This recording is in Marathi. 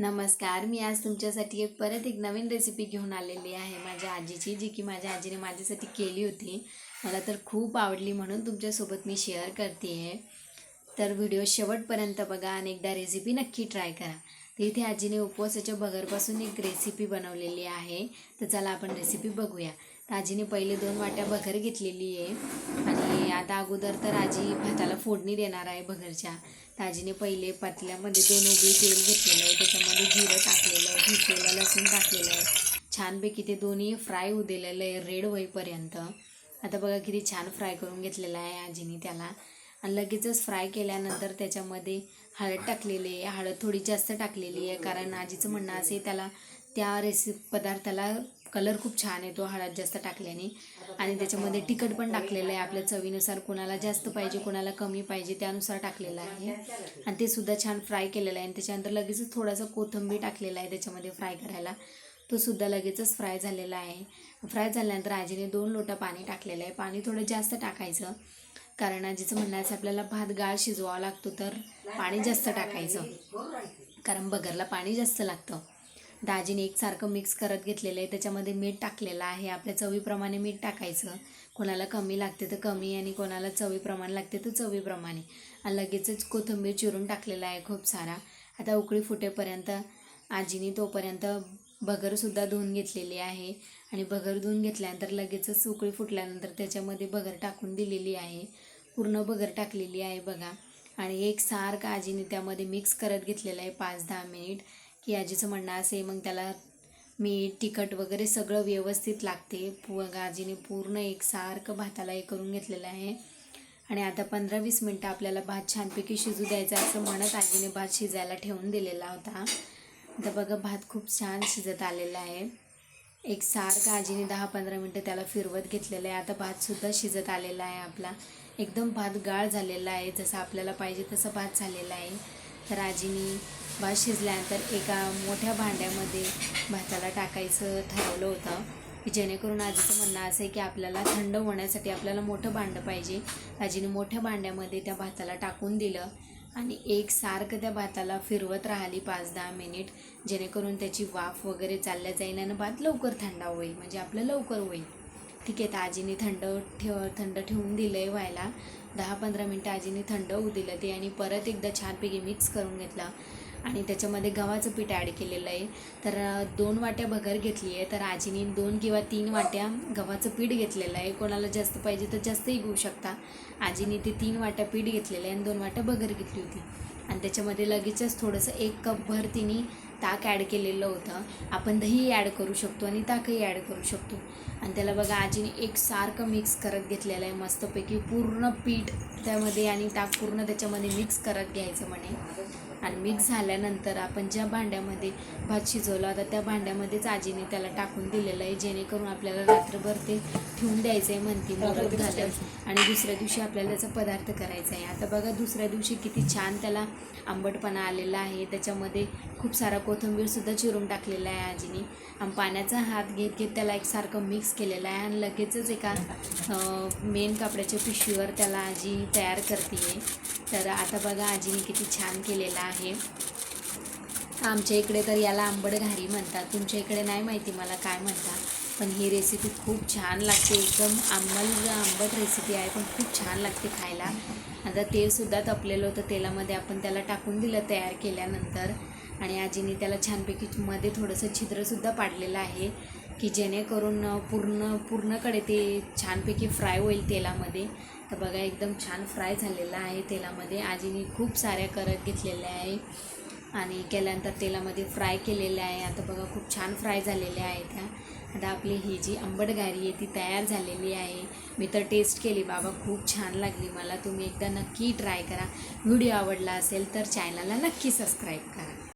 नमस्कार मी आज तुमच्यासाठी एक परत एक नवीन रेसिपी घेऊन आलेली आहे. माझ्या आजीची जी की माझ्या आजीने माझ्यासाठी केली होती. मला तर खूप आवडली म्हणून तुमच्यासोबत मी शेअर करते आहे तर व्हिडिओ शेवटपर्यंत बघा आणि एकदा रेसिपी नक्की ट्राय करा. तर इथे आजीने उपवासाच्या बगरपासून एक रेसिपी बनवलेली आहे. तर चला आपण रेसिपी बघूया. तर आजीने पहिले दोन वाट्या बगर घेतलेली आहे. आता अगोदर तर आजी भाताला फोडणी देणार आहे भगरच्या तर आजीने पहिले पातल्यामध्ये दोन उभी तेल घेतलेलं आहे. त्याच्यामध्ये जिरं टाकलेलं आहे ठिसलेलं लसूण टाकलेलं आहे. छानपैकी ते दोन्ही फ्राय होऊ दिलेलं आहे रेड होईपर्यंत. आता बघा किती छान फ्राय करून घेतलेलं आहे आजीने त्याला. आणि लगेचच फ्राय केल्यानंतर त्याच्यामध्ये हळद टाकलेली आहे. हळद थोडी जास्त टाकलेली आहे कारण आजीचं म्हणणं असे त्याला त्या रेसिपी पदार्थाला कलर खूप छान येतो हळद जास्त टाकल्याने. आणि त्याच्यामध्ये तिखट पण टाकलेलं आहे. आपल्या चवीनुसार कोणाला जास्त पाहिजे कोणाला कमी पाहिजे त्यानुसार टाकलेलं आहे. आणि ते सुद्धा छान फ्राय केलेलं आहे. आणि त्याच्यानंतर लगेचच थोडासा कोथिंबीर टाकलेला आहे त्याच्यामध्ये फ्राय करायला. तो सुद्धा लगेचच फ्राय झालेला आहे. फ्राय झाल्यानंतर आजीने दोन लोटा पाणी टाकलेलं आहे. पाणी थोडं जास्त टाकायचं. कारण आजीचं म्हणणं आहे आपल्याला भात गाळ शिजवावा लागतो तर पाणी जास्त टाकायचं. कारण बगरला पाणी जास्त लागतं. दाजीने एकसारखं मिक्स करत घेतलेलं आहे. त्याच्यामध्ये मीठ टाकलेलं आहे. आपल्या चवीप्रमाणे मीठ टाकायचं. कोणाला कमी लागते तर कमी आणि कोणाला चवीप्रमाणे लागते तर चवीप्रमाणे. आणि लगेचच कोथिंबीर चिरून टाकलेला आहे खूप सारा. आता उकळी फुटेपर्यंत आजीने तोपर्यंत भगरसुद्धा धुवून घेतलेली आहे. आणि भगर धुवून घेतल्यानंतर लगेचच उकळी फुटल्यानंतर त्याच्यामध्ये भगर टाकून दिलेली आहे. पूर्ण भगर टाकलेली आहे बघा. आणि एक सारखं आजीने त्यामध्ये मिक्स करत घेतलेलं आहे पाच दहा मिनिट. की आजीचं म्हणणं असे मग त्याला मीठ तिखट वगैरे सगळं व्यवस्थित लागते. पु आजीने पूर्ण एकसारखं भाताला हे करून घेतलेलं आहे. आणि आता पंधरा वीस मिनटं आपल्याला भात छानपैकी शिजू द्यायचा असं म्हणत आजीने भात शिजायला ठेवून दिलेला होता. आता बघा भात खूप छान शिजत आलेला आहे. एक सारखं आजीने दहा पंधरा मिनटं त्याला फिरवत घेतलेलं आहे. आता भातसुद्धा शिजत आलेला आहे आपला. एकदम भात गाळ झालेला आहे. जसं आपल्याला पाहिजे तसं भात झालेला आहे. तर आजीने भात शिजल्यानंतर एका मोठ्या भांड्यामध्ये भाताला टाकायचं ठरवलं होतं. की जेणेकरून आजीचं म्हणणं असं आहे की आपल्याला थंड होण्यासाठी आपल्याला मोठं भांडं पाहिजे. आजीने मोठ्या भांड्यामध्ये त्या भाताला टाकून दिलं आणि एक सारखं त्या भाताला फिरवत राहिली पाच दहा मिनिट. जेणेकरून त्याची वाफ वगैरे चालल्या जाईल आणि भात लवकर थंडा होईल म्हणजे आपलं लवकर होईल. ठीक आहे तर आजीने थंड ठेव थंड ठेवून दिलं आहे व्हायला. दहा पंधरा मिनटं आजीने थंड होऊ दिलं ते आणि परत एकदा छानपैकी मिक्स करून घेतला. आणि त्याच्यामध्ये गव्हाचं पीठ ॲड केलेलं आहे. तर दोन वाट्या भगर घेतली आहे. तर आजीने दोन किंवा तीन वाट्या गव्हाचं पीठ घेतलेलं आहे. कोणाला जास्त पाहिजे तर जास्तही घेऊ शकता. आजीने ते तीन वाट्या पीठ घेतलेलं आहे आणि दोन वाट्या भगर घेतली होती. आणि त्याच्यामध्ये लगेचच थोडंसं एक कपभर तिने ताक ॲड केलेलं होतं. आपण दही ॲड करू शकतो आणि ताकही ॲड करू शकतो. आणि त्याला बघा आजीने एक सारखं मिक्स करत घेतलेलं आहे. मस्तपैकी पूर्ण पीठ त्यामध्ये आणि ताक पूर्ण त्याच्यामध्ये मिक्स करत घ्यायचं म्हणे. आणि मिक्स झाल्यानंतर आपण ज्या भांड्यामध्ये भात शिजवला होता त्या भांड्यामध्येच आजीने त्याला टाकून दिलेलं आहे जेणेकरून आपल्याला रात्रभर ते ठेवून द्यायचं आहे म्हणती मुरत घालत आणि दुसऱ्या दिवशी आपल्याला त्याचा पदार्थ करायचा आहे. आता बघा दुसऱ्या दिवशी किती छान त्याला आंबटपणा आलेला आहे. त्याच्यामध्ये खूप सारा कोथिंबीरसुद्धा चिरून टाकलेला आहे आजीने. आणि पाण्याचा हात घेत घेत त्याला एकसारखं मिक्स केलेलं आहे. आणि लगेचच एका मेन कपड्याच्या पिशवीवर त्याला आजी तयार करते तर आता बघा आजीने किती छान केलेलं आहे. आमच्या इकडे तर याला आंबट घारी म्हणतात. तुमच्या इकडे नाही माहिती मला काय म्हणतात. पण ही रेसिपी खूप छान लागते. एकदम आंबल आंबट रेसिपी आहे पण खूप छान लागते खायला. आता तेलसुद्धा तपलेलं होतं. तेलामध्ये आपण त्याला टाकून दिलं तयार केल्यानंतर. आणि आजीने त्याला छानपैकी मध्ये थोडंसं छिद्रसुद्धा पाडलेलं आहे की जेणेकरून पूर्ण पूर्णकडे ते छानपैकी फ्राय होईल तेलामध्ये. तर बघा एकदम छान फ्राय झालेला आहे तेलामध्ये. आजीने खूप साऱ्या करत घेतलेल्या आहे आणि केल्यानंतर तेलामध्ये फ्राय केलेल्या आहे. आता बघा खूप छान फ्राय झालेल्या आहे त्या. आता आपली ही जी आंबट घारी आहे ती तयार झालेली आहे. मी तर टेस्ट केली. बाबा खूप छान लागली मला. तुम्ही एकदा नक्की ट्राय करा. व्हिडिओ आवडला असेल तर चॅनलला नक्की सबस्क्राईब करा.